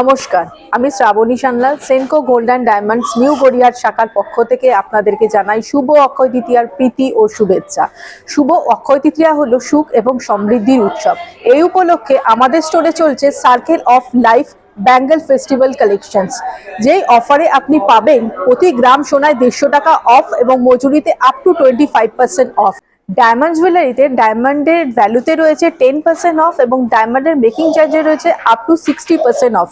নমস্কার। আমি Shrabani Sanyal Senco gold and diamonds new গড়িয়ার শাখার পক্ষ থেকে আপনাদেরকে জানাই শুভ অক্ষয় তৃতীয়ার প্রীতি ও শুভেচ্ছা। শুভ অক্ষয় তৃতীয়া হলো সুখ এবং সমৃদ্ধির উৎসব। এই উপলক্ষে আমাদের স্টোরে চলছে circle of life Bengal festival collections যেই অফারে আপনি পাবেন প্রতি গ্রাম সোনায় দেড়শো টাকা অফ এবং মজুরিতে up to twenty five percent off diamond জুয়েলারিতে ডায়মন্ডের ভ্যালুতে রয়েছে টেন পার্সেন্ট অফ এবং ডায়মন্ডের মেকিং চার্জে রয়েছে up to sixty percent off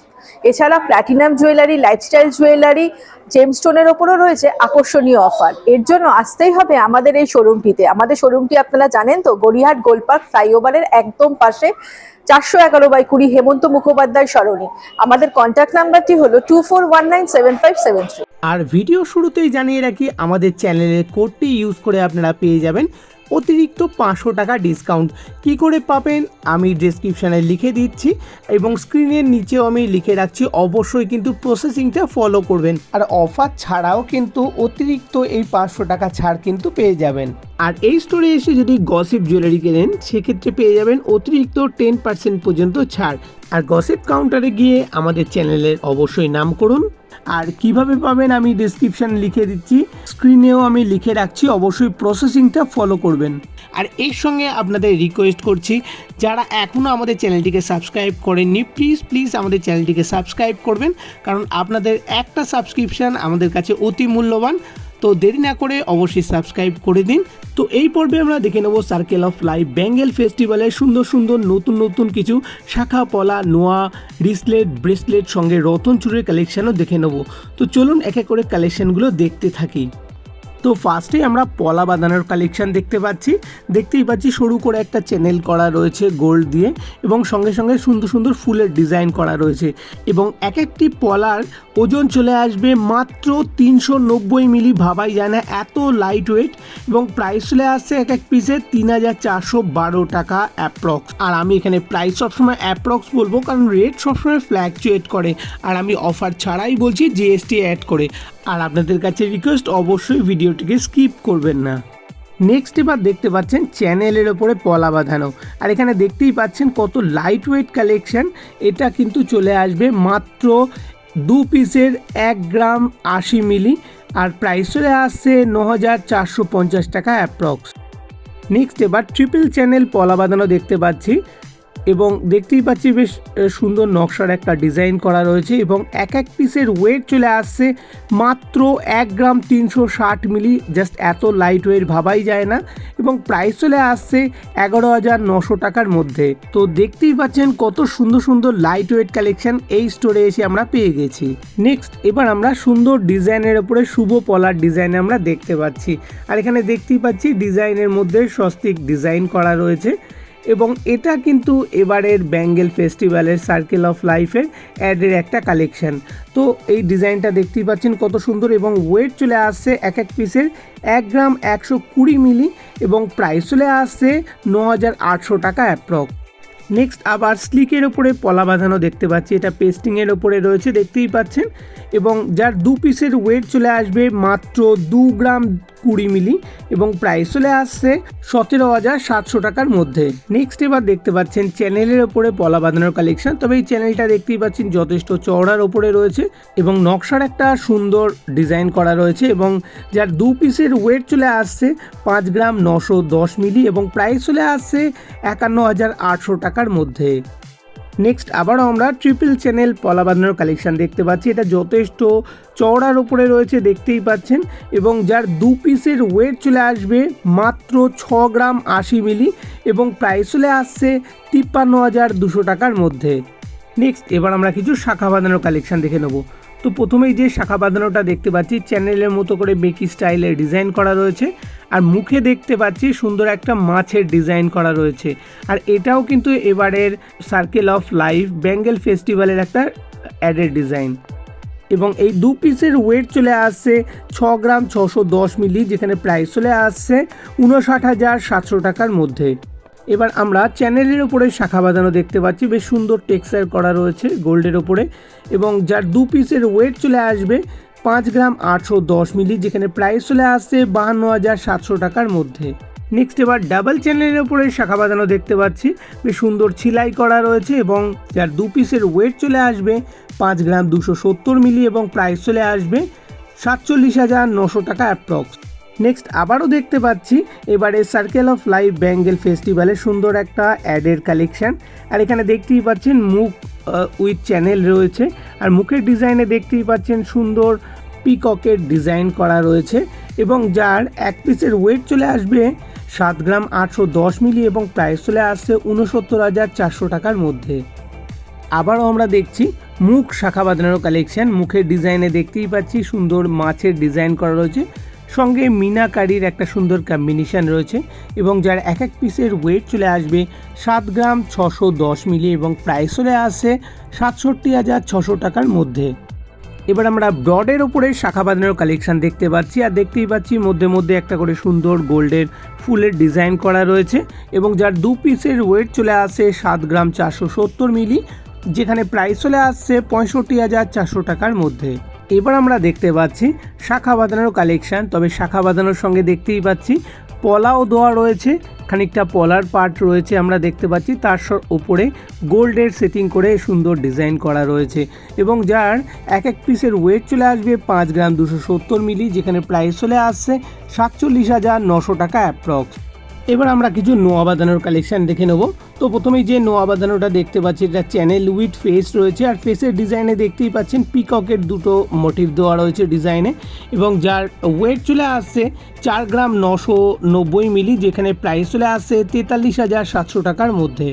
এছাড়া প্ল্যাটিনাম জুয়েলারি লাইফস্টাইল জুয়েলারি জেমস্টোনের ওপরও রয়েছে আকর্ষণীয় অফার এর জন্য আসতেই হবে আমাদের এই শোরুমটিতে আমাদের শোরুমটি আপনারা জানেন তো, গড়িয়াহাট গোলপার্ক ফ্লাইওভারের একদম পাশে চারশো এগারো বাই কুড়ি হেমন্ত মুখোপাধ্যায় সরণি। আমাদের কন্ট্যাক্ট নাম্বারটি হলো two four one nine seven five seven three আর ভিডিও শুরুতেই জানিয়ে রাখি, আমাদের চ্যানেলের কোডটি ইউজ করে আপনারা পেয়ে যাবেন। অতিরিক্ত পাঁচশো টাকা ডিসকাউন্ট কি করে পাবেন? আমি ডেসক্রিপশানে লিখে দিচ্ছি এবং স্ক্রিনের নিচেও আমি লিখে রাখছি, অবশ্যই কিন্তু প্রসেসিংটা ফলো করবেন। আর অফার ছাড়াও কিন্তু অতিরিক্ত এই পাঁচশো টাকা ছাড় কিন্তু পেয়ে যাবেন। আর এই স্টোরে এসে যদি গসিপ জুয়েলারি কেনেন, সেক্ষেত্রে পেয়ে যাবেন অতিরিক্ত টেন পার্সেন্ট পর্যন্ত ছাড়। আর গসিপ কাউন্টারে গিয়ে আমাদের চ্যানেলের অবশ্যই নাম করুন। আর কীভাবে পাবেন আমি ডিসক্রিপশন লিখে দিচ্ছি। স্ক্রিনেও আমি লিখে রাখছি, অবশ্যই প্রসেসিংটা ফলো করবেন। আর এর সঙ্গে আপনাদের রিকোয়েস্ট করছি, যারা এখনও আমাদের চ্যানেলটিকে সাবস্ক্রাইব করেননি প্লিজ প্লিজ আমাদের চ্যানেলটিকে সাবস্ক্রাইব করবেন। কারণ আপনাদের একটা সাবস্ক্রিপশান আমাদের কাছে অতি মূল্যবান। তো দেরি না করে অবশ্যই সাবস্ক্রাইব করে দিন। তো এই পর্বে আমরা দেখে নেব সার্কেল অফ লাইফ বেঙ্গল ফেস্টিভ্যালের সুন্দর সুন্দর নতুন নতুন কিছু শাখা, পলা, নোয়া রিসলেট ব্রেসলেট সঙ্গে রতন চুরের কালেকশানও দেখে নেব। তো চলুন এক এক করে কালেকশানগুলো দেখতে থাকি। তো ফার্স্টে আমরা পলা বাঁধানোর কালেকশন দেখতে পাচ্ছি। দেখতেই পাচ্ছি সরু করে একটা চ্যানেল করা রয়েছে গোল্ড দিয়ে এবং সঙ্গে সঙ্গে সুন্দর সুন্দর ফুলের ডিজাইন করা রয়েছে। এবং এক একটি পলার ওজন চলে আসবে মাত্র তিনশো নব্বই মিলি, ভাবাই যায় না, এত লাইট ওয়েট এবং প্রাইস চলে আসছে এক এক পিসে তিন হাজার চারশো বারো টাকা অ্যাপ্রক্স আর আমি এখানে প্রাইস সবসময় অ্যাপ্রক্স বলব, কারণ রেট সবসময় ফ্ল্যাকচুয়েট করে। আর আমি অফার ছাড়াই বলছি জিএসটি অ্যাড করে। আর আপনাদের কাছে রিকোয়েস্ট অবশ্যই ভিডিওটিকে স্কিপ করবেন না। নেক্সট এবার দেখতে পাচ্ছেন চ্যানেলের ওপরে পলা বাঁধানো। আর এখানে দেখতেই পাচ্ছেন কত লাইট ওয়েট কালেকশন এটা কিন্তু চলে আসবে মাত্র দু পিসের এক গ্রাম আশি মিলি আর প্রাইস চলে আসছে ন হাজার চারশো পঞ্চাশ টাকা অ্যাপ্রক্স নেক্সট এবার ট্রিপল চ্যানেল পলা বাঁধানো দেখতে পাচ্ছি। এবং দেখতেই পাচ্ছি বেশ সুন্দর নকশার একটা ডিজাইন করা রয়েছে এবং এক এক পিসের ওয়েট চলে আসছে মাত্র এক গ্রাম তিনশো ষাট মিলি জাস্ট এত লাইট ওয়েট ভাবাই যায় না এবং প্রাইস চলে আসছে এগারো হাজার নশো টাকার মধ্যে। তো দেখতেই পাচ্ছেন কত সুন্দর সুন্দর লাইট ওয়েট কালেকশন এই স্টোরে এসে আমরা পেয়ে গেছি। নেক্সট এবার আমরা সুন্দর ডিজাইনের ওপরে শুভ পলার ডিজাইন আমরা দেখতে পাচ্ছি। আর এখানে দেখতেই পাচ্ছি ডিজাইনের মধ্যে স্বস্তিক ডিজাইন করা রয়েছে। এবং এটা কিন্তু এবারের ব্যাঙ্গেল ফেস্টিভ্যালের সার্কেল অফ লাইফের অ্যাডের একটা কালেকশন তো এই ডিজাইনটা দেখতেই পাচ্ছেন কত সুন্দর এবং ওয়েট চলে আসছে এক এক পিসের এক গ্রাম একশো কুড়ি মিলি এবং প্রাইস চলে আসছে ন হাজার আটশো টাকা অ্যাপ্রক্স নেক্সট আবার স্লিকের ওপরে পলা বাঁধানো দেখতে পাচ্ছি। এটা পেস্টিংয়ের ওপরে রয়েছে, দেখতেই পাচ্ছেন। এবং যার দু পিসের ওয়েট চলে আসবে মাত্র দু গ্রাম কুড়ি মিলি এবং প্রাইস চলে আসছে সতেরো হাজার সাতশো টাকার মধ্যে। নেক্সট এবার দেখতে পাচ্ছেন চ্যানেলের ওপরে পলা বাঁধানোর কালেকশন তবে এই চ্যানেলটা দেখতেই পাচ্ছেন যথেষ্ট চওড়ার ওপরে রয়েছে এবং নকশার একটা সুন্দর ডিজাইন করা রয়েছে এবং যার দু পিসের ওয়েট চলে আসছে পাঁচ গ্রাম নশো দশ মিলি এবং প্রাইস চলে আসছে একান্ন হাজার আটশো টাকার মধ্যে। নেক্সট আবারও আমরা ট্রিপল চ্যানেল পলা বাঁধানোর কালেকশন দেখতে পাচ্ছি। এটা যথেষ্ট চওড়ার ওপরে রয়েছে, দেখতেই পাচ্ছেন। এবং যার দু পিসের ওয়েট চলে আসবে মাত্র ছ গ্রাম আশি মিলি এবং প্রাইস চলে আসছে তিপ্পান্ন হাজার দুশো টাকার মধ্যে। নেক্সট এবার আমরা কিছু শাখা বাঁধানোর কালেকশান দেখে নেব। তো প্রথমেই যে শাখা বাঁধানোটা দেখতে পাচ্ছি, চ্যানেলের মতো করে বেকি স্টাইলের ডিজাইন করা রয়েছে। আর মুখে দেখতে পাচ্ছি সুন্দর একটা মাছের ডিজাইন করা রয়েছে। আর এটাও কিন্তু এবারের সার্কেল অফ লাইফ বেঙ্গল ফেস্টিভ্যালের একটা অ্যাডের ডিজাইন এবং এই দু পিসের ওয়েট চলে আসছে ছ গ্রাম ছশো দশ মিলি, যেখানে প্রাইস চলে আসছে উনষাট হাজার সাতশো টাকার মধ্যে। এবার আমরা চ্যানেলের ওপরে শাখা বাঁধানো দেখতে পাচ্ছি। বেশ সুন্দর টেক্সচার করা রয়েছে গোল্ডের ওপরে এবং যার দু পিসের ওয়েট চলে আসবে পাঁচ গ্রাম আটশো দশ মিলি, যেখানে প্রাইস চলে আসছে বাহান্ন হাজার সাতশো টাকার মধ্যে। নেক্সট এবার ডাবল চ্যানেলের উপরে শাখা বাঁধানো দেখতে পাচ্ছি। বেশ সুন্দর ছিলাই করা রয়েছে এবং যার দু পিসের ওয়েট চলে আসবে পাঁচ গ্রাম দুশো সত্তর মিলি এবং প্রাইস চলে আসবে সাতচল্লিশ হাজার নশো টাকা অ্যাপ্রক্স। নেক্সট আবারও দেখতে পাচ্ছি, এবারে সার্কেল অফ লাইফ ব্যাঙ্গেল ফেস্টিভ্যালে সুন্দর একটা অ্যাডের কালেকশন আর এখানে দেখতেই পাচ্ছেন মুখ উইথ চ্যানেল রয়েছে। আর মুখের ডিজাইনে দেখতেই পাচ্ছেন সুন্দর পিককের ডিজাইন করা রয়েছে। এবং যার এক পিসের ওয়েট চলে আসবে সাত গ্রাম আটশো দশ মিলি এবং প্রাইস চলে আসছে উনসত্তর হাজার চারশো টাকার মধ্যে। আবারও আমরা দেখছি মুখ শাখা বাঁধানোর কালেকশন মুখের ডিজাইনে দেখতেই পাচ্ছি সুন্দর মাছের ডিজাইন করা রয়েছে। সঙ্গে মিনাকারির একটা সুন্দর কম্বিনেশন রয়েছে এবং যার এক এক পিসের ওয়েট চলে আসবে সাত গ্রাম ছশো দশ মিলি এবং প্রাইস চলে আসছে সাতষট্টি হাজার ছশো টাকার মধ্যে। এবার আমরা ব্রডের ওপরে শাখা বাঁধানোর কালেকশান দেখতে পাচ্ছি আর দেখতেই পাচ্ছি মধ্যে মধ্যে একটা করে সুন্দর গোল্ডের ফুলের ডিজাইন করা রয়েছে এবং যার দু পিসের ওয়েট চলে আসে সাত গ্রাম চারশো সত্তর মিলি, যেখানে প্রাইস চলে আসছে পঁয়ষট্টি হাজার চারশো টাকার মধ্যে। এবার আমরা দেখতে পাচ্ছি শাখা বাঁধানোর কালেকশন তবে শাখা বাঁধানোর সঙ্গে দেখতেই পাচ্ছি পলাও দেওয়া রয়েছে, খানিকটা পলার পার্ট রয়েছে, আমরা দেখতে পাচ্ছি তার উপরে গোল্ডের সেটিং করে সুন্দর ডিজাইন করা রয়েছে এবং যার এক এক পিসের ওয়েট চলে আসবে পাঁচ গ্রাম দুশো সত্তর মিলি যেখানে প্রাইস চলে আসছে সাতচল্লিশ হাজার নশো টাকা অ্যাপ্রক্স এবার আমরা কিছু নোয়া বাঁধানোর কালেকশন দেখে নেব। তো প্রথমেই যে নোয়া বাঁধানোটা দেখতে পাচ্ছি, এটা চ্যানেল উইথ ফেস রয়েছে আর ফেসের ডিজাইনে দেখতেই পাচ্ছেন পিককের দুটো মোটিভ দেওয়া রয়েছে ডিজাইনে এবং যার ওয়েট চলে আসছে চার গ্রাম নশো নব্বই মিলি যেখানে প্রাইস চলে আসছে তেতাল্লিশ হাজার সাতশো টাকার মধ্যে।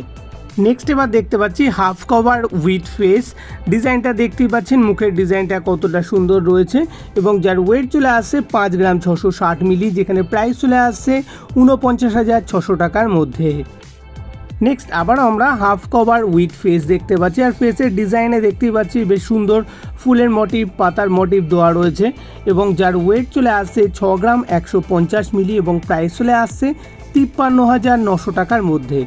নেক্সট এবার দেখতে পাচ্ছি হাফ কভার উইথ ফেস ডিজাইনটা দেখতেই পাচ্ছেন মুখের ডিজাইনটা কতটা সুন্দর রয়েছে এবং যার ওয়েট চলে আসছে পাঁচ গ্রাম ছশো ষাট মিলি যেখানে প্রাইস চলে আসছে উনপঞ্চাশ হাজার ছশো টাকার মধ্যে। নেক্সট আবার আমরা হাফ কভার উইথ ফেস দেখতে পাচ্ছি। আর ফেসের ডিজাইনে দেখতেই পাচ্ছি, বেশ সুন্দর ফুলের মোটিভ পাতার মোটিভ দেওয়া রয়েছে এবং যার ওয়েট চলে আসছে ছ গ্রাম একশো পঞ্চাশ মিলি এবং প্রাইস চলে আসছে তিপ্পান্ন হাজার নশো টাকার মধ্যে।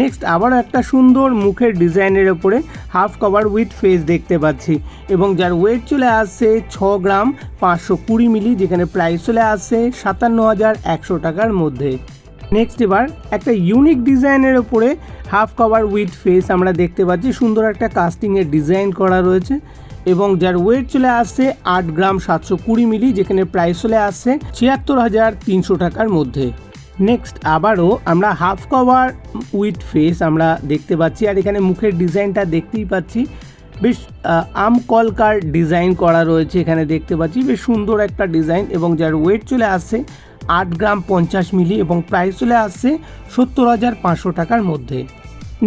নেক্সট আবার একটা সুন্দর মুখের ডিজাইনের ওপরে হাফ কভার উইথ ফেস দেখতে পাচ্ছি এবং যার ওয়েট চলে আসছে ছ গ্রাম পাঁচশো কুড়ি মিলি, যেখানে প্রাইস চলে আসছে সাতান্ন হাজার একশো টাকার মধ্যে। নেক্সট এবার একটা ইউনিক ডিজাইনের ওপরে হাফ কভার উইথ ফেস আমরা দেখতে পাচ্ছি। সুন্দর একটা কাস্টিংয়ের ডিজাইন করা রয়েছে এবং যার ওয়েট চলে আসছে আট গ্রাম সাতশো কুড়ি মিলি যেখানে প্রাইস চলে আসছে ছিয়াত্তর হাজার তিনশো টাকার মধ্যে। নেক্সট আবারও আমরা হাফ কভার উইথ ফেস আমরা দেখতে পাচ্ছি আর এখানে মুখের ডিজাইনটা দেখতেই পাচ্ছি। বেশ আম কলকার ডিজাইন করা রয়েছে এখানে দেখতে পাচ্ছি। বেশ সুন্দর একটা ডিজাইন এবং যার ওয়েট চলে আসছে আট গ্রাম পঞ্চাশ মিলি এবং প্রাইস চলে আসছে সত্তর হাজার পাঁচশো টাকার মধ্যে।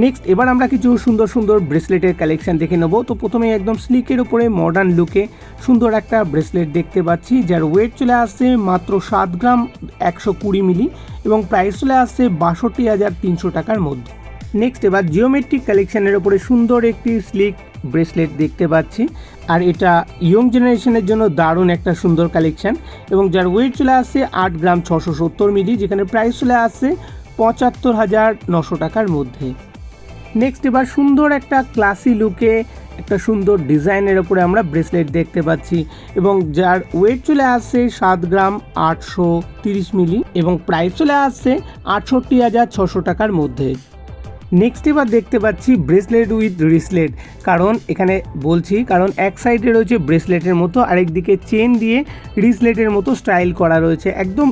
নেক্সট এবার আমরা কিছু সুন্দর সুন্দর ব্রেসলেটের কালেকশন দেখে নেব। তো প্রথমে একদম স্লিকের উপরে মডার্ন লুকে সুন্দর একটা ব্রেসলেট দেখতে পাচ্ছি, যার ওয়েট চলে আসছে মাত্র সাত গ্রাম একশো কুড়ি মিলি এবং প্রাইস চলে আসছে বাষট্টি হাজার তিনশো টাকার মধ্যে। নেক্সট এবার জিওমেট্রিক কালেকশনের উপরে সুন্দর একটি স্লিক ব্রেসলেট দেখতে পাচ্ছি। আর এটা ইয়ং জেনারেশনের জন্য দারুণ একটা সুন্দর কালেকশন এবং যার ওয়েট চলে আসছে আট গ্রাম ছশো সত্তর মিলি, যেখানে প্রাইস চলে আসছে পঁচাত্তর হাজার নশো টাকার মধ্যে। নেক্সট এবার সুন্দর একটা ক্লাসি লুকে একটা সুন্দর ডিজাইনের ওপরে আমরা ব্রেসলেট দেখতে পাচ্ছি এবং যার ওয়েট চলে আসছে সাত গ্রাম আটশো তিরিশ মিলি এবং প্রাইস চলে আসছে আটষট্টি হাজার ছশো টাকার মধ্যে। নেক্সট এবার দেখতে পাচ্ছি ব্রেসলেট উইথ রিসলেট কারণ এখানে বলছি, কারণ এক সাইডে রয়েছে ব্রেসলেটের মতো, আরেক দিকে চেন দিয়ে রিসলেটের মতো স্টাইল করা রয়েছে। একদম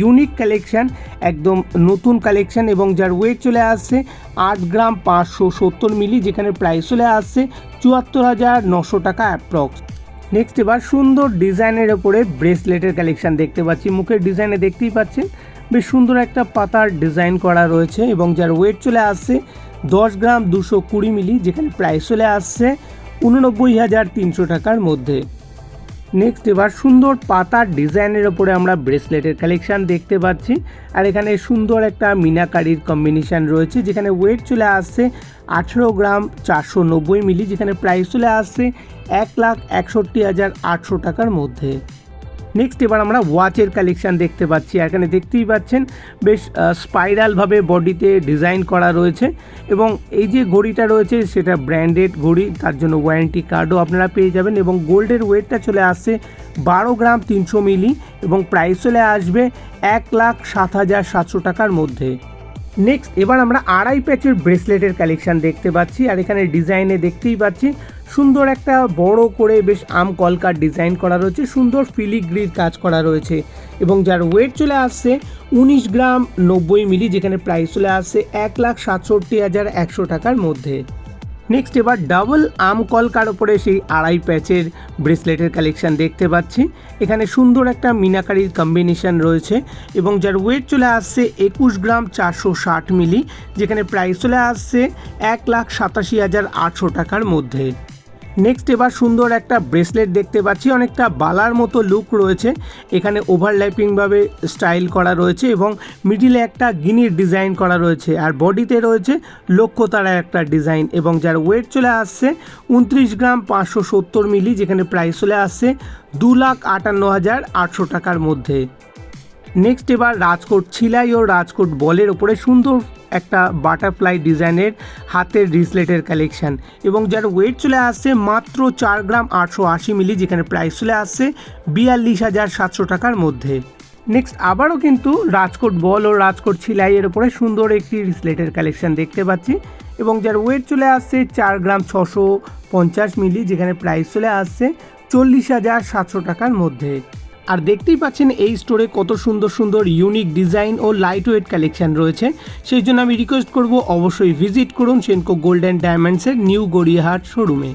ইউনিক কালেকশন একদম নতুন কালেকশন এবং যার ওয়েট চলে আসছে আট গ্রাম পাঁচশো সত্তর মিলি যেখানে প্রাইস চলে আসছে চুয়াত্তর হাজার নশো টাকা অ্যাপ্রক্স নেক্সট এবার সুন্দর ডিজাইনের ওপরে ব্রেসলেটের কালেকশান দেখতে পাচ্ছি। মুখের ডিজাইনে দেখতেই পাচ্ছেন, বেশ সুন্দর একটা পাতার ডিজাইন করা রয়েছে এবং যার ওয়েট চলে আসছে দশ গ্রাম দুশো কুড়ি মিলি যেখানে প্রাইস চলে আসছে উননব্বই হাজার তিনশো টাকার মধ্যে। নেক্সট এবার সুন্দর পাতার ডিজাইনের ওপরে আমরা ব্রেসলেটের কালেকশান দেখতে পাচ্ছি। আর এখানে সুন্দর একটা মিনাকারির কম্বিনেশান রয়েছে, যেখানে ওয়েট চলে আসছে আঠেরো গ্রাম চারশো নব্বই মিলি যেখানে প্রাইস চলে আসছে এক লাখ একষট্টি হাজার আটশো টাকার মধ্যে। নেক্সট এবার আমরা ওয়াচের কালেকশান দেখতে পাচ্ছি। এখানে দেখতেই পাচ্ছেন, বেশ স্পাইরালভাবে বডিতে ডিজাইন করা রয়েছে এবং এই যে ঘড়িটা রয়েছে, সেটা ব্র্যান্ডেড ঘড়ি। তার জন্য ওয়ারেন্টি কার্ডও আপনারা পেয়ে যাবেন এবং গোল্ডের ওয়েটটা চলে আসছে বারো গ্রাম তিনশো মিলি এবং প্রাইস চলে আসবে এক লাখ সাত হাজার সাতশো টাকার মধ্যে। নেক্সট এবার আমরা আড়াই প্যাচের ব্রেসলেটের কালেকশান দেখতে পাচ্ছি, আর এখানে ডিজাইনে দেখতেই পাচ্ছি, সুন্দর একটা বড় করে বেশ আম কলকার ডিজাইন করা রয়েছে, সুন্দর ফিলিগ্রির কাজ করা রয়েছে, এবং যার ওয়েট চলে আসছে উনিশ গ্রাম নব্বই মিলি যেখানে প্রাইস চলে আসছে এক লাখ সাতষট্টি হাজার একশো টাকার মধ্যে। নেক্সট এবার ডাবল আম কলকার ওপরে সেই আড়াই প্যাচের ব্রেসলেটের কালেকশন দেখতে পাচ্ছি। এখানে সুন্দর একটা মিনাকারির কম্বিনেশান রয়েছে এবং যার ওয়েট চলে আসছে একুশ গ্রাম চারশো ষাট মিলি যেখানে প্রাইস চলে আসছে এক লাখ সাতাশি হাজার আটশো টাকার মধ্যে। নেক্সট এবার সুন্দর একটা ব্রেসলেট দেখতে পাচ্ছি। অনেকটা বালার মতো লুক রয়েছে। এখানে ওভারল্যাপিংভাবে স্টাইল করা রয়েছে এবং মিডিলে একটা গিনির ডিজাইন করা রয়েছে। আর বডিতে রয়েছে লক্ষ্যতারা একটা ডিজাইন এবং যার ওয়েট চলে আসছে উনত্রিশ গ্রাম পাঁচশো সত্তর মিলি যেখানে প্রাইস চলে আসছে দু লাখ আটান্ন হাজার আটশো টাকার মধ্যে। নেক্সট এবার রাজকোট ছিলাই ও রাজকোট বলের ওপরে সুন্দর একটা বাটারফ্লাই ডিজাইনের হাতের রিসলেটের কালেকশন এবং যার ওয়েট চলে আসছে মাত্র চার গ্রাম আটশো আশি মিলি যেখানে প্রাইস চলে আসছে বিয়াল্লিশ হাজার সাতশো টাকার মধ্যে। নেক্সট আবারও কিন্তু রাজকোট বল ও রাজকোট ছিলাইয়ের ওপরে সুন্দর একটি রিসলেটের কালেকশন দেখতে পাচ্ছি এবং যার ওয়েট চলে আসছে চার গ্রাম ছশো পঞ্চাশ মিলি যেখানে প্রাইস চলে আসছে চল্লিশ হাজার সাতশো টাকার মধ্যে। আর দেখতেই পাচ্ছেন এই স্টোরে কত সুন্দর সুন্দর ইউনিক ডিজাইন ও লাইট ওয়েট কালেকশন রয়েছে। সেই জন্য আমি রিকোয়েস্ট করব অবশ্যই ভিজিট করুন সেনকো গোল্ডেন ডায়মন্ডসের নিউ গড়িয়াহাট শোরুমে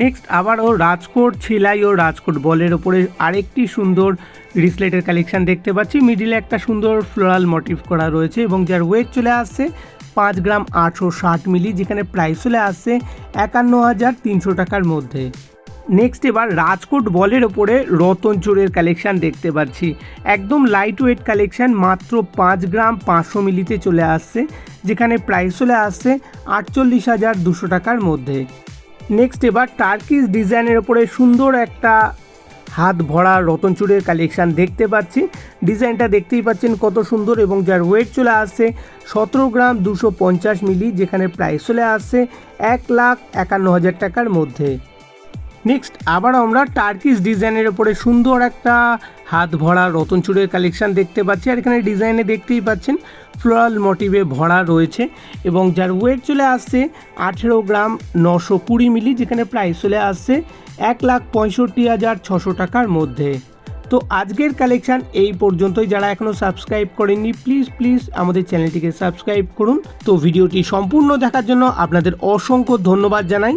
নেক্সট আবার ও রাজকোট ছিলাই ও রাজকোট বলের ওপরে আরেকটি সুন্দর রিসলেটের কালেকশন দেখতে পাচ্ছি। মিডিলে একটা সুন্দর ফ্লোরাল মোটিভ করা রয়েছে এবং যার ওয়েট চলে আসছে পাঁচ গ্রাম আটশো ষাট মিলি যেখানে প্রাইস চলে আসছে একান্ন হাজার তিনশো টাকার মধ্যে। নেক্সট এবার রাজকোট বলের ওপরে রতন চোরের কালেকশান দেখতে পাচ্ছি। একদম লাইট ওয়েট কালেকশন মাত্র পাঁচ গ্রাম পাঁচশো মিলিতে চলে আসছে, যেখানে প্রাইস চলে আসছে আটচল্লিশ হাজার দুশো টাকার মধ্যে। নেক্সট এবার টার্কিস ডিজাইনের ওপরে সুন্দর একটা হাত ভরা রতন চূড়ের কালেকশান দেখতে পাচ্ছি। ডিজাইনটা দেখতেই পাচ্ছেন কত সুন্দর এবং যার ওয়েট চলে আসছে সতেরো গ্রাম দুশো পঞ্চাশ মিলি, যেখানে প্রাইস চলে আসছে এক লাখ একান্ন হাজার টাকার মধ্যে। নেক্সট আবার আমরা টার্কিস ডিজাইনের ওপরে সুন্দর একটা হাত ভরা রতন চূড়ের কালেকশন দেখতে পাচ্ছি। আর এখানে ডিজাইনে দেখতেই পাচ্ছেন ফ্লোরাল মোটিভে ভরা রয়েছে এবং যার ওয়েট চলে আসছে আঠেরো গ্রাম নশো কুড়ি মিলি যেখানে প্রাইস চলে আসছে এক লাখ পঁয়ষট্টি হাজার ছশো টাকার মধ্যে। তো আজকের কালেকশন এই পর্যন্তই। যারা এখনও সাবস্ক্রাইব করেননি প্লিজ প্লিজ আমাদের চ্যানেলটিকে সাবস্ক্রাইব করুন। তো ভিডিওটি সম্পূর্ণ দেখার জন্য আপনাদের অসংখ্য ধন্যবাদ জানাই।